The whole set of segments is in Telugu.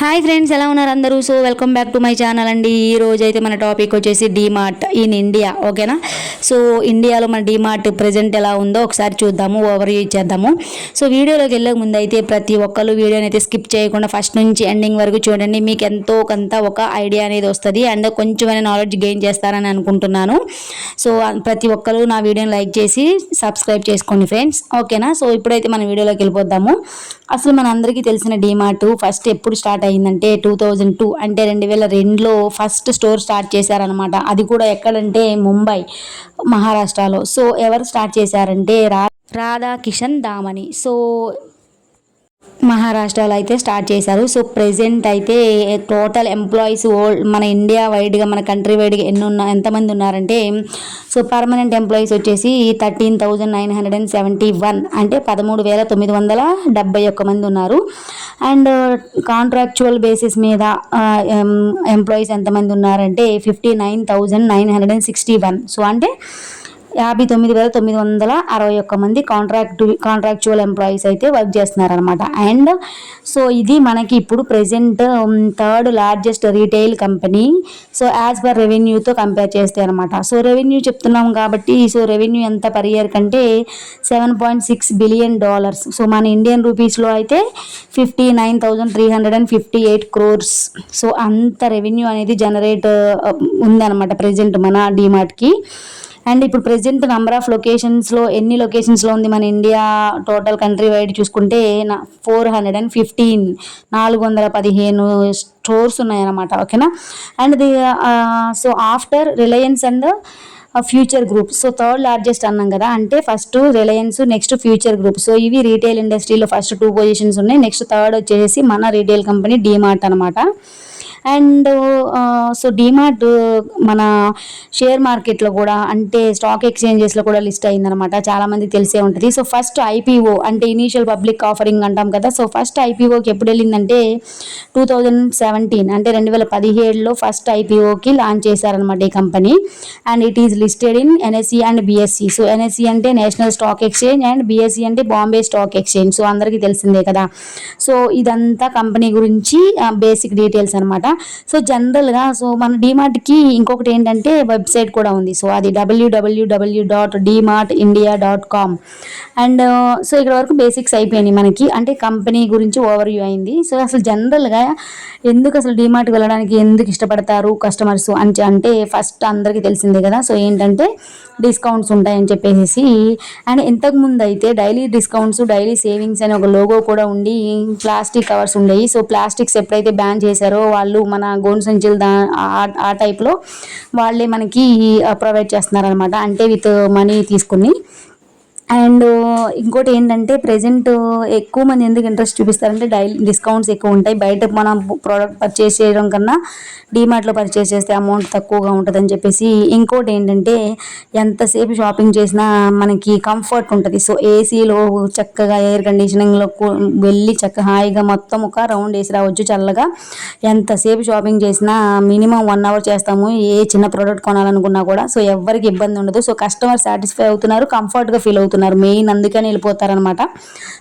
హాయ్ ఫ్రెండ్స్ ఎలా ఉన్నారు అందరూ? So welcome back to my channel అండి. ఈ రోజు అయితే మన టాపిక్ వచ్చేసి డీమార్ట్ ఇన్ ఇండియా ఓకేనా? సో ఇండియాలో మన డీమార్ట్ ప్రజెంట్ ఎలా ఉందో ఒకసారి చూద్దాము ఓవర్ ఇచ్చేద్దాము. సో వీడియోలోకి వెళ్ళే ముందు అయితే ప్రతి ఒక్కరు వీడియోని అయితే స్కిప్ చేయకుండా ఫస్ట్ నుంచి ఎండింగ్ వరకు చూడండి. మీకు ఎంతో కొంత ఒక ఐడియా అనేది వస్తుంది. అండ్ కొంచెమైనా నాలెడ్జ్ గెయిన్ చేస్తారని అనుకుంటున్నాను. సో ప్రతి ఒక్కరు నా వీడియోని లైక్ చేసి సబ్స్క్రైబ్ చేసుకోండి ఫ్రెండ్స్ ఓకేనా? సో ఇప్పుడైతే మన వీడియోలోకి వెళ్ళిపోద్దాము. అసలు మన అందరికీ తెలిసిన డీమార్ట్ ఫస్ట్ ఎప్పుడు స్టార్ట్ అయిందంటే టూ థౌజండ్ టూ అంటే రెండు వేల రెండులో ఫస్ట్ స్టోర్ స్టార్ట్ చేశారనమాట అది కూడా ఎక్కడంటే ముంబై మహారాష్ట్రలో. సో ఎవరు స్టార్ట్ చేశారంటే రా రాధా కిషన్ దామని సో మహారాష్ట్రలో అయితే స్టార్ట్ చేశారు. సో ప్రెసెంట్ అయితే టోటల్ ఎంప్లాయీస్ ఓల్డ్ మన ఇండియా వైడ్గా మన కంట్రీ వైడ్గా ఎన్ని ఉన్న ఎంతమంది ఉన్నారంటే సో పర్మనెంట్ ఎంప్లాయీస్ వచ్చేసి thirteen thousand nine hundred and seventy one అంటే పదమూడు వేల తొమ్మిది వందల డెబ్బై ఒక్క మంది ఉన్నారు. అండ్ కాంట్రాక్చువల్ బేసిస్ మీద uh, ఎంప్లాయీస్ ఎంతమంది ఉన్నారంటే fifty nine thousand nine hundred and sixty one so అంటే యాభై తొమ్మిది వేల తొమ్మిది వందల అరవై ఒక్క మంది కాంట్రాక్ట్ కాంట్రాక్చువల్ ఎంప్లాయీస్ అయితే వర్క్ చేస్తున్నారనమాట అండ్ సో ఇది మనకి ఇప్పుడు present third largest retail company so as per రెవెన్యూతో compare చేస్తే అనమాట సో రెవెన్యూ చెప్తున్నాం కాబట్టి సో రెవెన్యూ ఎంత పర్ ఇయర్ కంటే seven point six billion dollars so మన ఇండియన్ రూపీస్లో అయితే fifty nine thousand three hundred and fifty eight crores so అంత రెవెన్యూ అనేది జనరేట్ um, ఉందన్నమాట ప్రజెంట్ మన డిమార్ట్కి అండ్ ఇప్పుడు ప్రెసెంట్ నంబర్ ఆఫ్ లొకేషన్స్లో ఎన్ని లొకేషన్స్లో ఉంది మన ఇండియా టోటల్ కంట్రీ వైడ్ చూసుకుంటే నా ఫోర్ హండ్రెడ్ అండ్ ఫిఫ్టీన్ నాలుగు వందల పదిహేను స్టోర్స్ ఉన్నాయన్నమాట ఓకేనా and the so after Reliance and Future Group so third largest అన్నాం కదా అంటే first Reliance next Future Group so ఇవి రీటైల్ ఇండస్ట్రీలో ఫస్ట్ టూ పొజిషన్స్ ఉన్నాయి నెక్స్ట్ థర్డ్ వచ్చేసి మన రీటైల్ కంపెనీ డీమార్ట్ అనమాట అండ్ సో డీమార్ట్ మన షేర్ మార్కెట్లో కూడా అంటే స్టాక్ ఎక్స్చేంజెస్లో కూడా లిస్ట్ అయిందనమాట. చాలామందికి తెలిసే ఉంటుంది. సో ఫస్ట్ ఐపీఓ అంటే ఇనీషియల్ పబ్లిక్ ఆఫరింగ్ అంటాం కదా. సో ఫస్ట్ ఐపీఓకి ఎప్పుడు వెళ్ళిందంటే టూ థౌజండ్ సెవెంటీన్ అంటే రెండు వేల పదిహేడులో ఫస్ట్ ఐపీఓకి లాంచ్ చేశారనమాట ఈ company. And it is listed in NSE and BSE. So NSE అంటే national stock exchange and BSE అంటే బాంబే స్టాక్ ఎక్స్చేంజ్. సో అందరికీ తెలిసిందే కదా. సో ఇదంతా కంపెనీ గురించి బేసిక్ డీటెయిల్స్ అనమాట సో జనరల్గా సో మన డిమార్ట్కి ఇంకొకటి ఏంటంటే వెబ్సైట్ కూడా ఉంది. సో అది డబ్ల్యూడబ్ల్యూడబ్ల్యూ dot DMart India dot com and so ఇక్కడ వరకు బేసిక్స్ అయిపోయినాయి మనకి. అంటే కంపెనీ గురించి ఓవర్ వ్యూ అయింది. సో అసలు జనరల్గా ఎందుకు అసలు డిమార్ట్కి వెళ్ళడానికి ఎందుకు ఇష్టపడతారు కస్టమర్స్ అని అంటే ఫస్ట్ అందరికీ తెలిసిందే కదా. సో ఏంటంటే డిస్కౌంట్స్ ఉంటాయని చెప్పేసి అండ్ ఇంతకుముందు అయితే డైలీ డిస్కౌంట్స్ డైలీ సేవింగ్స్ అనే ఒక లోగో కూడా ఉండి ప్లాస్టిక్ కవర్స్ ఉండేవి. సో ప్లాస్టిక్స్ ఎప్పుడైతే బ్యాన్ చేశారో వాళ్ళు మన గోను సంచులు దా ఆ టైప్లో వాళ్ళే మనకి ప్రొవైడ్ చేస్తున్నారనమాట అంటే విత్ మనీ తీసుకుని. అండ్ ఇంకోటి ఏంటంటే ప్రజెంట్ ఎక్కువ మంది ఎందుకు ఇంట్రెస్ట్ చూపిస్తారంటే డైలీ డిస్కౌంట్స్ ఎక్కువ ఉంటాయి. బయట మనం ప్రోడక్ట్ పర్చేస్ చేయడం కన్నా డీమార్ట్లో పర్చేస్ చేస్తే అమౌంట్ తక్కువగా ఉంటుందని చెప్పేసి ఇంకోటి ఏంటంటే ఎంతసేపు షాపింగ్ చేసినా మనకి కంఫర్ట్ ఉంటుంది. సో ఏసీలో చక్కగా ఎయిర్ కండిషనింగ్లో వెళ్ళి చక్కగా హాయిగా మొత్తం ఒక రౌండ్ వేసి రావచ్చు చల్లగా. ఎంతసేపు షాపింగ్ చేసినా మినిమం వన్ అవర్ చేస్తాము. ఏ చిన్న ప్రోడక్ట్ కొనాలనుకున్నా కూడా. సో ఎవరికి ఇబ్బంది ఉండదు. సో కస్టమర్ సాటిస్ఫై అవుతున్నారు కంఫర్ట్గా ఫీల్ అవుతున్నారు. మెయిన్ అందుకని వెళ్ళిపోతారనమాట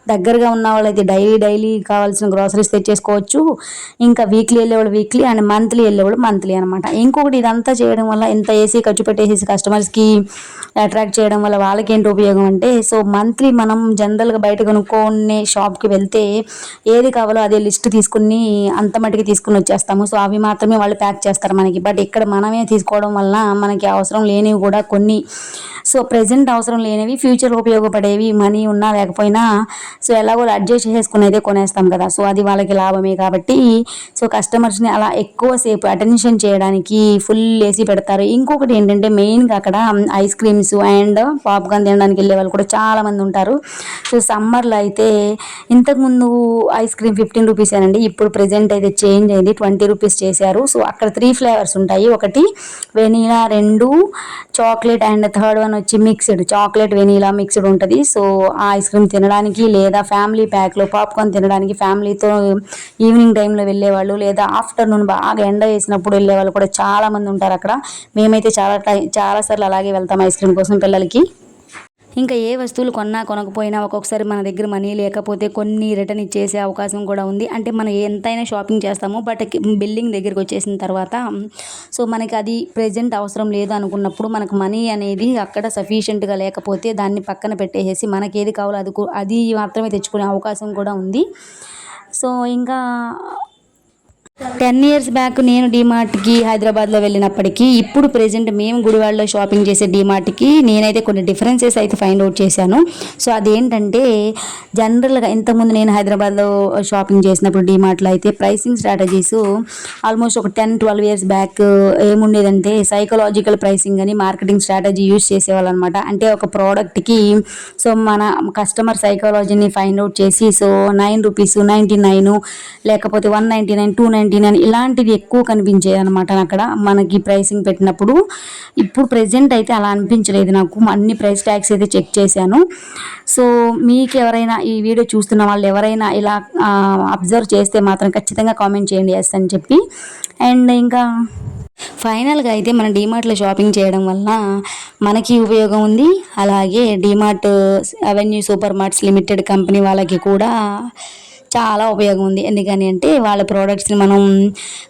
దగ్గరగా ఉన్న వాళ్ళైతే డైలీ డైలీ కావాల్సిన గ్రాసరీస్ తెచ్చేసుకోవచ్చు. ఇంకా వీక్లీ వెళ్ళేవాళ్ళు వీక్లీ అండ్ మంత్లీ వెళ్ళేవాళ్ళు మంత్లీ అనమాట ఇంకొకటి ఇదంతా చేయడం వల్ల ఎంత ఏసీ ఖర్చు పెట్టేసి కస్టమర్స్కి అట్రాక్ట్ చేయడం వల్ల వాళ్ళకి ఏంటి ఉపయోగం అంటే సో మంత్లీ మనం జనరల్గా బయట కొనుక్కొనే షాప్కి వెళ్తే ఏది కావాలో అదే లిస్ట్ తీసుకుని అంత మటుకి తీసుకుని వచ్చేస్తాము. సో అవి మాత్రమే వాళ్ళు ప్యాక్ చేస్తారు మనకి. బట్ ఇక్కడ మనమే తీసుకోవడం వల్ల మనకి అవసరం లేనివి కూడా కొన్ని. సో ప్రజెంట్ అవసరం లేనివి ఫ్యూచర్ ఉపయోగపడేవి మనీ ఉన్నా లేకపోయినా సో ఎలాగో అడ్జస్ట్ చేసుకునేదే కొనేస్తాం కదా. సో అది వాళ్ళకి లాభమే కాబట్టి సో కస్టమర్స్ని అలా ఎక్కువసేపు అటెన్షన్ చేయడానికి ఫుల్ వేసి పెడతారు. ఇంకొకటి ఏంటంటే మెయిన్గా అక్కడ ఐస్ క్రీమ్స్ అండ్ పాప్కార్న్ తినడానికి వెళ్ళే వాళ్ళు కూడా చాలామంది ఉంటారు. సమ్మర్లో అయితే ఇంతకుముందు ఐస్ క్రీమ్ ఫిఫ్టీన్ రూపీస్ అండి ఇప్పుడు ప్రజెంట్ అయితే చేంజ్ అయింది ట్వంటీ రూపీస్ చేశారు. సో అక్కడ త్రీ ఫ్లేవర్స్ ఉంటాయి. ఒకటి వెనీలా రెండు చాక్లెట్ అండ్ థర్డ్ వన్ వచ్చి మిక్స్డ్ చాక్లెట్ వెనీలా మిక్స్డ్ ఉంటుంది. సో ఆ ఐస్ క్రీమ్ తినడానికి లేదా ఫ్యామిలీ ప్యాక్లో పాప్కార్న్ తినడానికి ఫ్యామిలీతో ఈవినింగ్ టైంలో వెళ్ళేవాళ్ళు లేదా ఆఫ్టర్నూన్ బాగా ఎండ వేసినప్పుడు వెళ్ళేవాళ్ళు కూడా చాలామంది ఉంటారు అక్కడ. మేమైతే చాలా టై చాలాసార్లు అలాగే వెళ్తాం ఐస్ క్రీమ్ కోసం పిల్లలకి. ఇంకా ఏ వస్తువులు కొన్నా కొనకపోయినా ఒక్కొక్కసారి మన దగ్గర మనీ లేకపోతే కొన్ని రిటర్న్ ఇచ్చేసే అవకాశం కూడా ఉంది. అంటే మనం ఎంతైనా షాపింగ్ చేస్తామో బట్ బిల్లింగ్ దగ్గరికి వచ్చేసిన తర్వాత సో మనకి అది ప్రజెంట్ అవసరం లేదు అనుకున్నప్పుడు మనకు మనీ అనేది అక్కడ సఫిషియెంట్గా లేకపోతే దాన్ని పక్కన పెట్టేసేసి మనకి ఏది కావాలో అది అది మాత్రమే తెచ్చుకునే అవకాశం కూడా ఉంది. సో ఇంకా టెన్ ఇయర్స్ బ్యాక్ నేను డీమార్ట్కి హైదరాబాద్లో వెళ్ళినప్పటికీ ఇప్పుడు ప్రెజెంట్ మేము గుడివాడలో షాపింగ్ చేసే డీమార్ట్కి నేనైతే కొన్ని డిఫరెన్సెస్ అయితే ఫైండ్ అవుట్ చేశాను. సో అదేంటంటే జనరల్గా ఇంతకుముందు నేను హైదరాబాద్లో షాపింగ్ చేసినప్పుడు డీమార్ట్లో అయితే ప్రైసింగ్ స్ట్రాటజీస్ ఆల్మోస్ట్ ఒక టెన్ ట్వెల్వ్ ఇయర్స్ బ్యాక్ ఏముండేదంటే సైకలాజికల్ ప్రైసింగ్ అని మార్కెటింగ్ స్ట్రాటజీ యూస్ చేసేవాళ్ళు అనమాట అంటే ఒక ప్రోడక్ట్కి సో మన కస్టమర్ సైకాలజీని ఫైండ్ అవుట్ చేసి so nine rupees ninety nine లేకపోతే one ninety nine two nine ninety nine ఇలాంటివి ఎక్కువ కనిపించాయి అనమాట అక్కడ. మనకి ప్రైసింగ్ పెట్టినప్పుడు ఇప్పుడు ప్రెజెంట్ అయితే అలా అనిపించలేదు నాకు. అన్ని ప్రైస్ ట్యాగ్స్ అయితే చెక్ చేశాను. సో మీకు ఎవరైనా ఈ వీడియో చూస్తున్న వాళ్ళు ఎవరైనా ఇలా అబ్జర్వ్ చేస్తే మాత్రం ఖచ్చితంగా కామెంట్ చేయండి. ఎస్ అని చెప్పి. అండ్ ఇంకా ఫైనల్గా అయితే మన డీమార్ట్లో షాపింగ్ చేయడం వల్ల మనకి ఉపయోగం ఉంది. అలాగే DMart avenue super marts limited company వాళ్ళకి కూడా చాలా ఉపయోగం ఉంది. ఎందుకని అంటే వాళ్ళ ప్రోడక్ట్స్ని మనం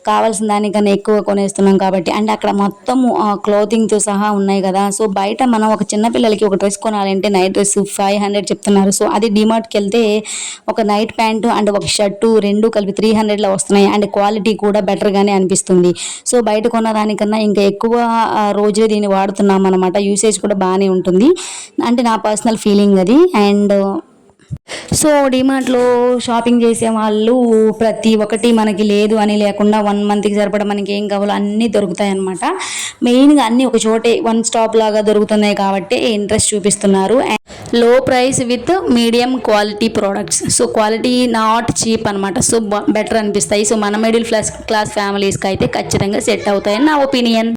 కావాల్సిన దానికన్నా ఎక్కువ కొనేస్తున్నాం కాబట్టి. అండ్ అక్కడ మొత్తం క్లోతింగ్తో సహా ఉన్నాయి కదా. సో బయట మనం ఒక చిన్న పిల్లలకి ఒక డ్రెస్ కొనాలంటే నైట్ డ్రెస్ ఫైవ్ హండ్రెడ్ చెప్తున్నారు. సో అది డిమార్ట్కి వెళ్తే ఒక నైట్ ప్యాంటు అండ్ ఒక షర్టు రెండు కలిపి త్రీ హండ్రెడ్లో వస్తున్నాయి. అండ్ క్వాలిటీ కూడా బెటర్గానే అనిపిస్తుంది. సో బయట కొన్న దానికన్నా ఇంకా ఎక్కువ ఆ, రోజులే దీన్ని వాడుతున్నాం అనమాట యూసేజ్ కూడా బాగానే ఉంటుంది. అంటే నా పర్సనల్ ఫీలింగ్ అది. అండ్ సో డిమార్ట్లో షాపింగ్ చేసే వాళ్ళు ప్రతి ఒక్కటి మనకి లేదు అని లేకుండా వన్ మంత్కి సరిపడా మనకి ఏం కావాలో అన్నీ దొరుకుతాయి అనమాట మెయిన్గా అన్నీ ఒక చోటే వన్ స్టాప్ లాగా దొరుకుతున్నాయి కాబట్టి ఇంట్రెస్ట్ చూపిస్తున్నారు. Low price with medium quality products. So quality not cheap అనమాట సో బెటర్ అనిపిస్తాయి. సో మన మిడిల్ క్లాస్ క్లాస్ ఫ్యామిలీస్కి అయితే ఖచ్చితంగా సెట్ అవుతాయని నా ఒపీనియన్.